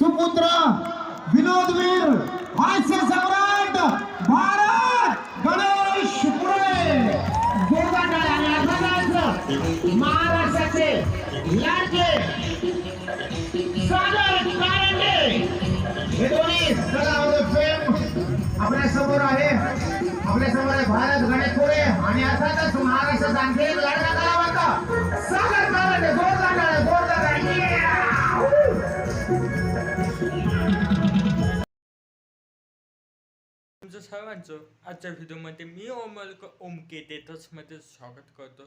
सुपुत्र विनोदवीर हास्य सम्राट भारत गणेश पुरे. आणि महाराष्ट्राचे लाडके सागर कारंडे हे दोन्ही फेम आपल्यासमोर आहे आपल्यासमोर आहे भारत गणेश पुरे. आणि अर्थातच महाराष्ट्राचा आणखी तुमचं सर्वांचं आजच्या व्हिडिओमध्ये मी ओमल ओमके डेटर्समध्ये मध्ये स्वागत करतो.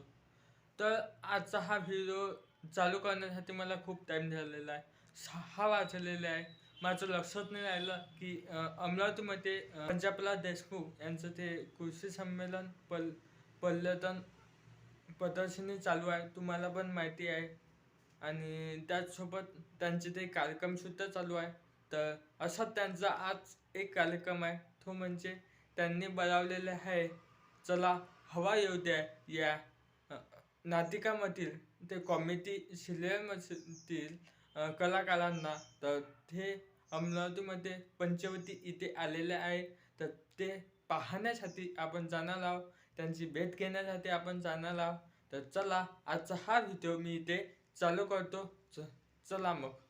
तर आजचा हा व्हिडिओ चालू करण्यासाठी मला खूप टाईम झालेला आहे. सहा वाजलेले आहे. माझं लक्षात नाही राहिलं की अमरावतीमध्ये पंजाबला देशमुख यांचं ते कृषी संमेलन पल पर्यटन प्रदर्शनी चालू आहे. तुम्हाला पण माहिती आहे. आणि त्याचसोबत त्यांचे ते कार्यक्रमसुद्धा चालू आहे. तर असा त्यांचा आज एक कार्यक्रम आहे. तो म्हणजे त्यांनी बजावलेले आहे. चला हवा येऊ द्या या नातिकामधील नाटिकामधील ते कॉमेडी सिरियलमधील कलाकारांना. तर ते अमरावतीमध्ये पंचवटी इथे आलेले आहे. तर ते पाहण्यासाठी आपण जाणार आहोत. त्यांची भेट घेण्यासाठी आपण जाणार आहोत. तर चला आजचा हा व्हिडिओ मी इथे चालू करतो. च- चला मग.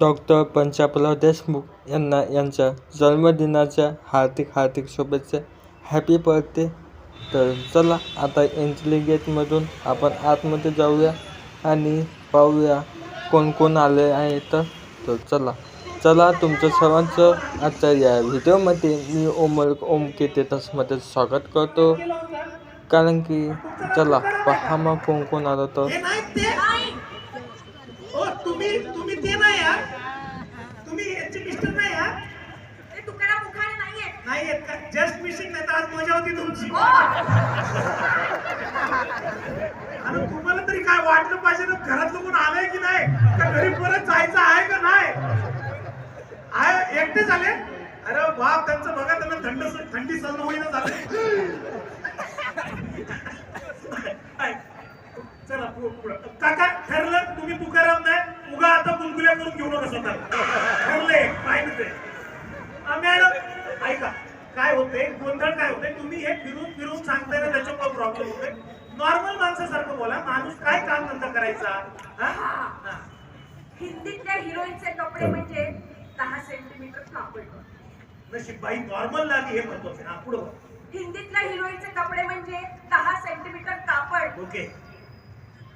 डॉक्टर पंचापराव देशमुख यांना यांच्या जन्मदिनाच्या हार्दिक हार्दिक शुभेच्छा. हॅपी बर्थडे तर चला आता एंट्री गेटमधून आपण आतमध्ये जाऊया आणि पाहूया कोण कोण आले आहे तर. तर चला चला तुमचं सर्वांचं आजच्या या व्हिडिओमध्ये मी ओमल ओम के तेथसमध्ये स्वागत करतो. कारण की चला पहा मग कोण कोण आलं तर हे नाही ते ओ तुम्ही तुम्ही ते नाही या तुम्ही यांचे मिस्टर नाही या ते तुकाराम मुखाने नाहीये नाही आहेत का जस्ट मिसिंग नाही तर आज मजा होती तुमची. आणि तुम्हाला तरी काय वाटलं पाहिजे ना घरातलं कोण आलंय की नाही? का घरी परत जायचं आहे का नाही? आहे एकटे झाले? अरे बाप त्यांचं बघा त्यांना थंड थंडी सहन होईना झाले. चला काका ठरलं तुम्ही तुकाराम नाही. उगा आता गुलगुल्या करून घेऊ नका स्वतः ठरले काय मॅडम ऐका. काय होते गोंधळ काय होते तुम्ही हे फिरून फिरून सांगताय ना त्याच्यामुळे प्रॉब्लेम होते नॉर्मल माणसासारखं बोला. माणूस काय काम धंदा करायचा? हा? हा. हिंदीतल्या हिरोईनचे कपडे म्हणजे दहा सेंटीमीटर कापड. नशीब बाई नॉर्मल लागली हे महत्वाचं. हा पुढं हिंदीतल्या हिरोईनचे कपडे म्हणजे दहा सेंटीमीटर कापड. ओके.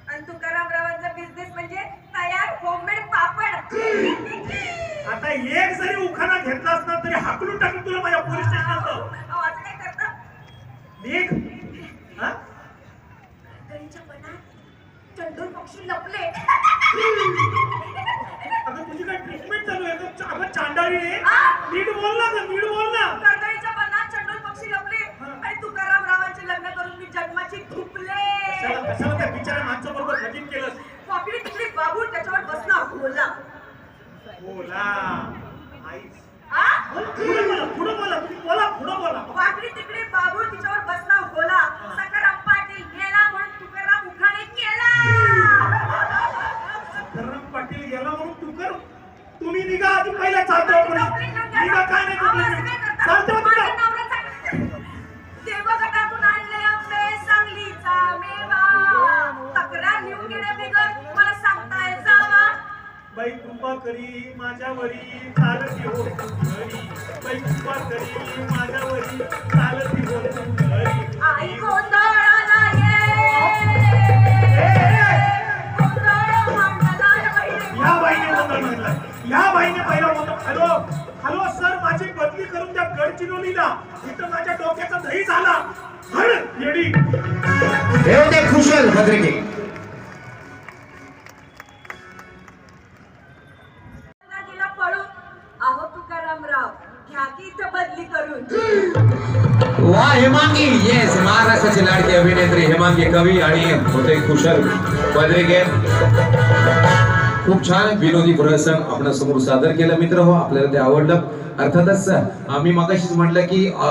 आणि तुकाराम रावांचा बिझनेस म्हणजे तयार होममेड पापड. आता एक जरी उखाणा घेतला असता तरी हाकलून टाकून तुला माझ्या पोलीस स्टेशनात अहो, असं काय करता. निघ हा? मनात चंदूर पक्षी लपले. अगं तुझी काय ट्रीटमेंट चालू आहे? अगं चांडाळी आहे आ? नीट बोल ना गं, नीट बोल. बोला. बोला? पुढे बोला पुढे बोला तुम्ही बोला पुढे बोला. वाकडी तिकडे बाबूळ तिच्यावर बसला बोला. गडचिरोलीला इथं माझ्या डोक्याचा दही झाला. हड येडी. हे होते खुशल भद्रिके. गेला पळून आहो तुकारामराव घ्या की इथं बदली करून. वा हेमांगी येस महाराष्ट्राची लाडकी अभिनेत्री हेमांगी कवी आणि होते कुशल. बद्रिके खूप छान विनोदी प्रदर्शन आपण समोर सादर केलं. मित्र हो आपल्याला ते आवडलं. अर्थातच आम्ही मगाशीच म्हटलं की अ,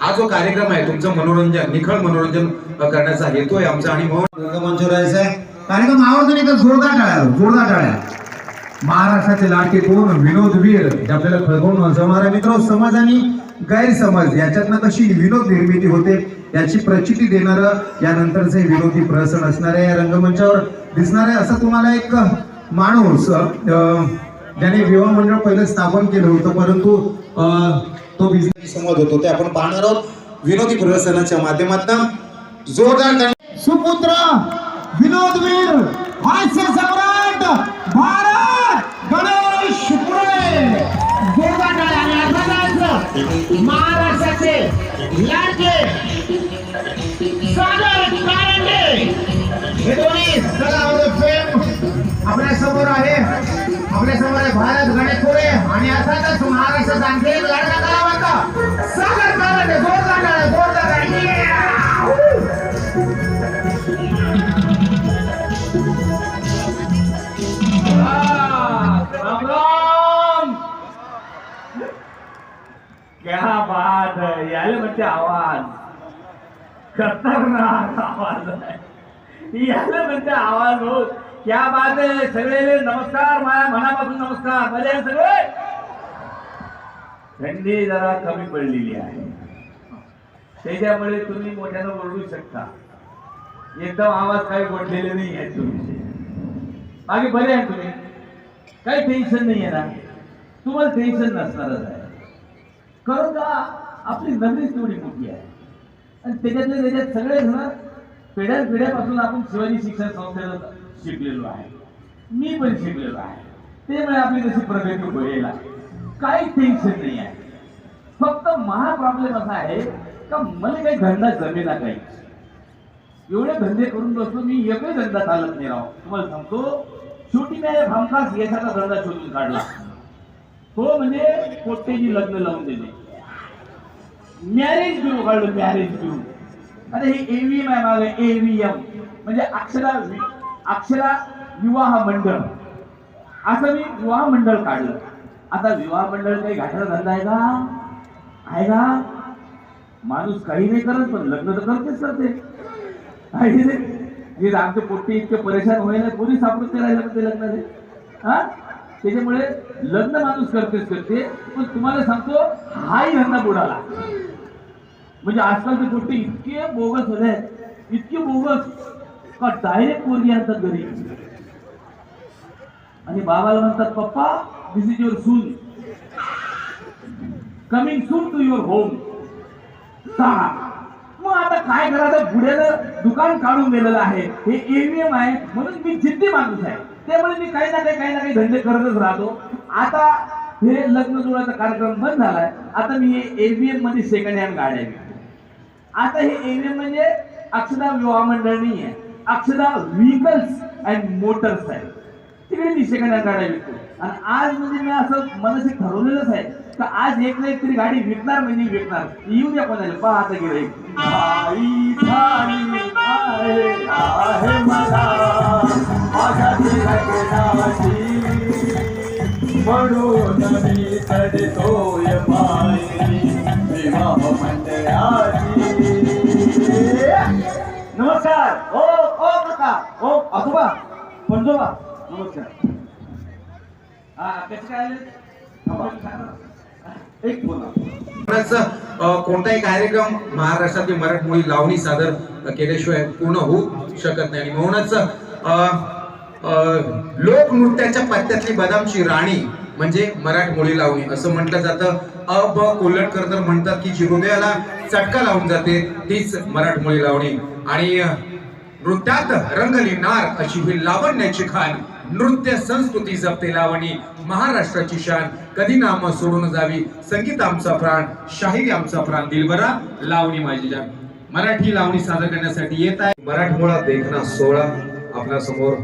हा जो कार्यक्रम आहे तुमचं मनोरंजन निखळ मनोरंजन करण्याचा हेतू आहे आमचा. आणि म्हणून आहे. कार्यक्रम आवर्जून एकदा जोरदार टाळ्या जोरदार टाळ्या महाराष्ट्राचे लाडके कोण? विनोदवीर जे आपल्याला खळगवून जमणारे मित्र समाज आणि गैरसमज याच्यातनं कशी विनोद निर्मिती होते याची प्रचिती देणारं यानंतरचे विनोदी प्रहसन असणाऱ्या या रंगमंचावर दिसणारे असं तुम्हाला एक माणूस अं, ज्याने विवाह मंडळ पहिलं स्थापन केलं होतं परंतु अं, तो बिझनेस समज होतो. ते आपण पाहणार आहोत. विनोदी प्रहसनाच्या माध्यमातून जोरदार सुपुत्र विनोदवीर हास्य सम्राट महाराष्ट्राचे लाडके सागर कारंडे. हे दोन्ही कला फेम आपल्यासमोर आहे. आपल्यासमोर आहे भारत गणेश पुरे. आणि अर्थातच महाराष्ट्राचा आणखी है यायला म्हणजे आवाज. खतरनाक आवाज आहे. यायला म्हणजे आवाज हो क्या बात आहे. सगळे नमस्कार माझ्या मनापासून नमस्कार. मजा सगळे? थंडी जरा कमी पडलेली आहे. त्याच्यामुळे तुम्ही मोठ्यानं ओरडू शकता. एकदम आवाज काही गोठलेले नाही आहेत तुम्ही बाकी बरे आहे तुम्ही. काही टेन्शन नाही आहे ना. तुम्हाला टेन्शन नसणारच आहे. खरं का? आपली नगरी तेवढी मोठी आहे. आणि त्याच्यातले त्याच्यात सगळे जण पिढ्या पिढ्यापासून आपण शिवाजी शिक्षण संस्थेला शिकलेलो आहे. मी पण शिकलेलो आहे. त्यामुळे आपली तशी प्रगती होईल. काही टेन्शन नाही आहे. फक्त महा प्रॉब्लेम असा आहे का मला काही धंदा जमेना काही. एवढे धंदे करून बसतो मी एकही धंदा चालत नाही राव. तुम्हाला सांगतो शेवटी मी हमखास यशाचा धंदा शोधून काढला. तो म्हणजे पोट्टेची लग्न लावून दिले मॅरेज ग्रुप काढलं मॅरेज ब्युरो आता हे एव्हीएम आहे माझं एव्हीएम म्हणजे अक्षरा अक्षरा विवाह मंडळ. असं मी विवाह मंडळ काढलं. आता विवाह मंडळ काही घाटाचा धंदा आहे का? आहे का? माणूस काही नाही करत पण लग्न तर करतेच करते. आहे की नाही? म्हणजे आमचे पोट्टे इतके परेशान व्हायला पोलीस सापडत करायला राहिलं ते लग्नाचे? हा? त्याच्यामुळे लग्न माणूस करतेच करते पण तुम्हाला सांगतो हाही धंदा बुडाला. म्हणजे आजकालच्या गोष्टी इतके बोगस झाले इतके बोगस का डायरेक्ट पोरगी आणतात घरी. आणि बाबाला म्हणतात पप्पा this is your soon coming soon to your home सहा मग आता काय करायचं? पुढे दुकान काढून दिलेलं आहे. हे एव्हीएम आहे म्हणून मी जिद्दी माणूस आहे. त्यामुळे मी काही ना काही काही ना काही धंदे करतच राहतो. आता हे लग्न जुळाचा कार्यक्रम बंद झालाय. आता मी हे एव्हीएममध्ये सेकंड हँड गाड्या विकतो आता हे एव्हीएम म्हणजे अक्षदा विवाह मंडळ नाही आहे. अक्षदा व्हेकल्स अँड मोटर्स आहे तिकडे ती सेकंड हँड गाड्या विकतो. आणि आज म्हणजे मी असं मनाशी ठरवलेलंच आहे तर आज एक ना एक तरी गाडी विकणार म्हणजे विकणार. येऊ द्या कोणाला. पहा आता गिरे आई झाली आहे आहे मला माझ्या लग्नाची म्हणून मी चढतोय पायरी विवाह मंडळाची नमस्कार। ओ ओ काका ओ आजोबा पंजोबा। नमस्कार। हा कसे काय? आले? एक कोणताही कार्यक्रम महाराष्ट्रातील मराठमोळी लावणी सादर केल्याशिवाय पूर्ण होऊ शकत नाही. आणि म्हणूनच लोकनृत्याच्या पत्त्यातली बदामची राणी म्हणजे मराठमोळी लावणी. असं म्हटलं जातं. अ ब कोल्हटकर तर म्हणतात की जी हृदयाला चटका लावून जाते तीच मराठमोळी लावणी. आणि नृत्यात रंगली नार अशी ही लावण्याची खान नृत्य संस्कृती जपते लावणी महाराष्ट्राची शान. कधी नाम सोडून जावी? संगीत आमचा प्राण शाहीर आमचा प्राण. दिलबरा लावणी माझी जान मराठी लावणी सादर करण्यासाठी येत आहे. मराठमोळा देखना सोहळा आपल्यासमोर.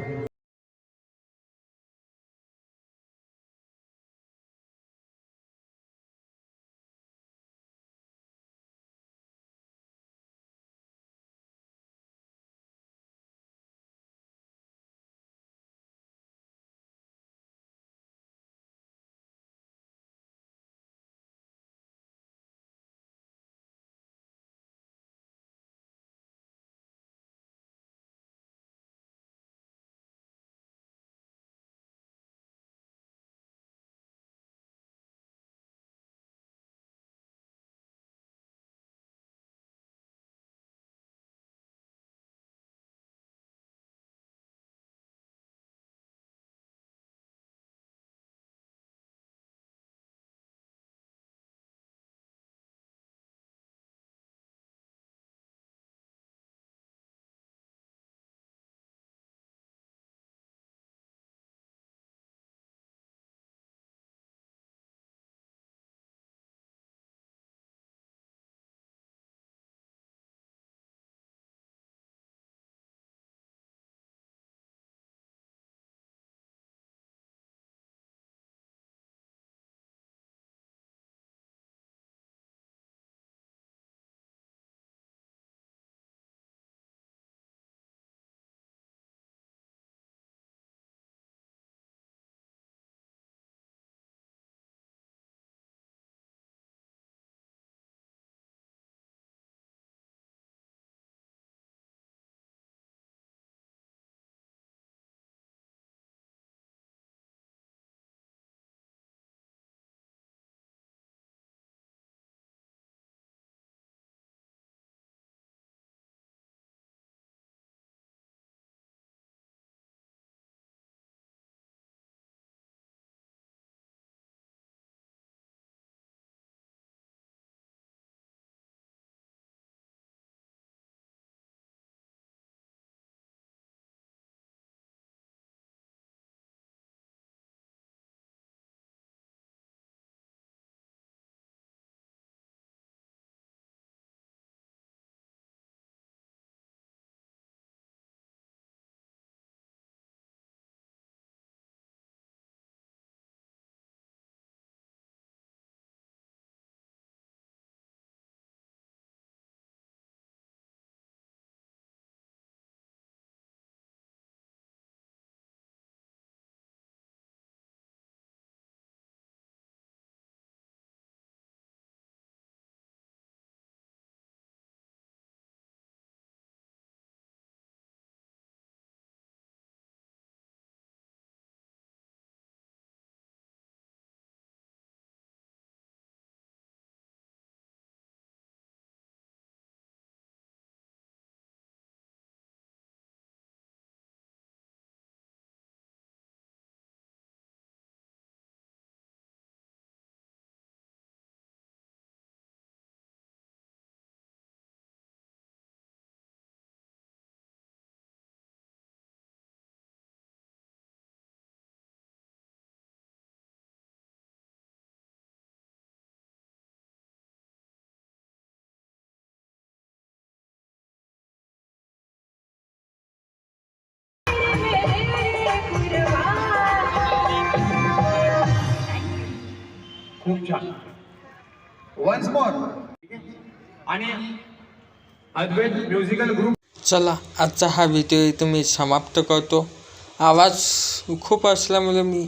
खूप छान. वन्स मोर आणि अद्वैत म्युझिकल ग्रुप चला आजचा हा व्हिडिओ इथं मी समाप्त करतो. आवाज खूप असल्यामुळे मी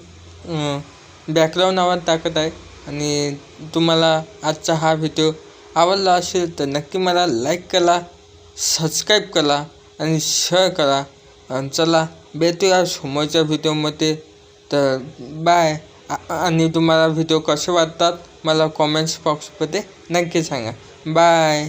बॅकग्राऊंड आवाज टाकत आहे. आणि तुम्हाला आजचा हा व्हिडिओ आवडला असेल तर नक्की मला लाईक करा सबस्क्राईब करा आणि शेअर करा. आणि चला भेटूया समोरच्या व्हिडिओमध्ये तर बाय आणि तुम्हाला व्हिडिओ कसे वाटतात मला कॉमेंट्स बॉक्समध्ये नक्की सांगा. बाय